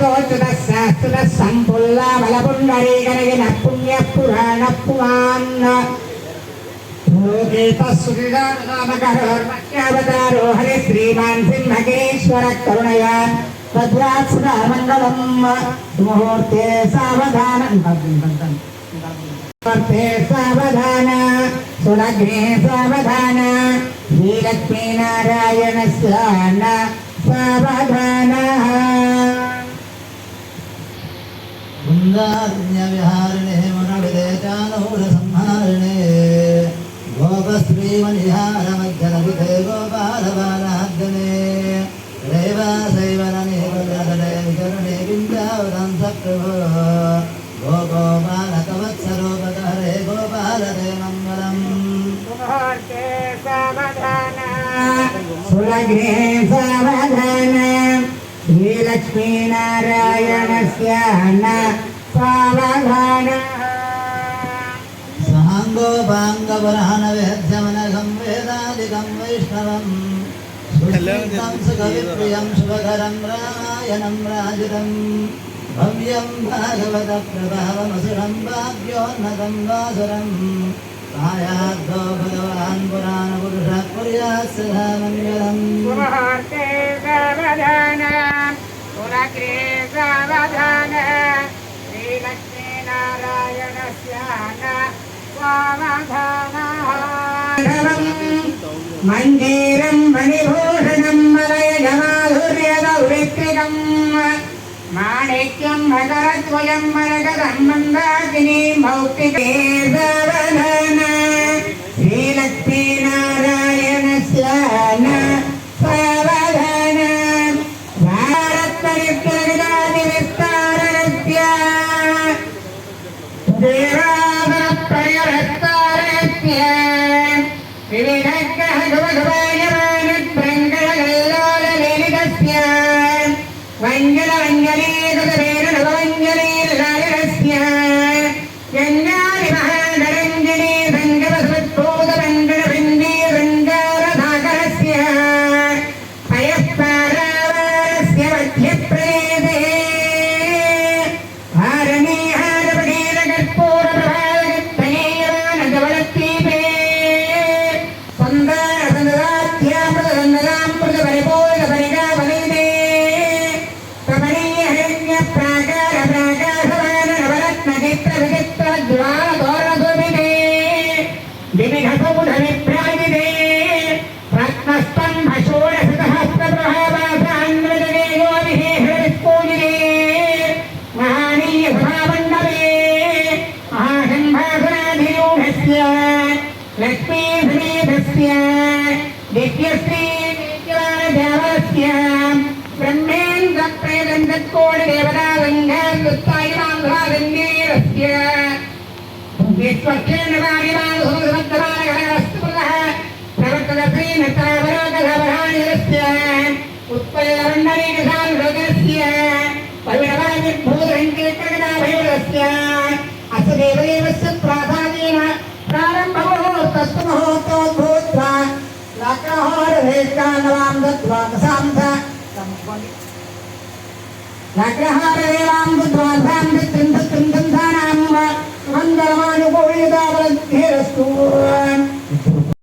తోచుట శాస్త్ర సంపుల్ల బలపుండరీకరగిన పుణ్య పురాణ పుమాన్ లోకేతస్సురామకరోర్మక్యావతారో హరి శ్రీమాన్ సింహకేశ్వర కరుణయా తద్వాత్సదామంగళం ముహూర్తే సావధానం ముహూర్తే సావధాన సులగ్నే సావధాన స్వాన సావధాన वृन्दारण्यविहारिणे मनविदेशानूरसंहारिणे गोपस्त्रीमनिहारमध्यलभिते गोपालबालार्जने रेवासैवरणे वरदे विचरणे विन्द्यावतं सप्रभो गोगोपालकवत्सरोपकहरे गोपालते मङ्गलम् मुहूर्ते सावधान सुलग्ने सावधान श्रीलक्ष्मीनारायणस्य न సహాంగోపాంగవరహన వేద్యమనఘం వేదాదికం వైష్ణవం సుష్మితం సుకవిప్రియం శుభకరం రామాయణం రాజితం భవ్యం భాగవత ప్రభావమసురం భాగ్యోన్నతం వాసురం సాయాద్వో భగవాన్ పురాణ పురుష పుర్యాస్సదానందం సవధాన श्रीलक्ष्मीनारायणस्य न सावधान मञ्जीरं मणिभूषणं मलयजमाधुर्यदौरित्रिकम् माणिक्यं मकरद्वयं मरकदं मन्दाकिनी मौक्तिके ഭയങ്കര विविधसौधविभ्राजिदे रत्नस्तम्भषोडशतहस्रप्रभावासान्वदने महानीयसभामण्डले महासम्भासनाधिरूढस्य लक्ष्मीसमेतस्य दिव्यश्रीदेवस्य ब्रह्मेन्द्रप्रेदन्तत्कोटिदेवतासङ्घान्तुत्तायमान्धागन्धीरस्य विश्वक्षेणवादिमानसमुद्रमध्यमानगणस्तुलः प्रवर्तनश्रीनतावरोगधवरानिलस्य उत्पलवर्णनीकसानुरोगस्य पविणवादिर्भूतरङ्केत्रगदाभयोगस्य अस्य देवदेवस्य प्रासादेन प्रारम्भमुहूर्तस्तु मुहूर्तोद्भूत्वा लग्नहोरभेष्टानवां दत्त्वा दशां च Babylon hit us. Run.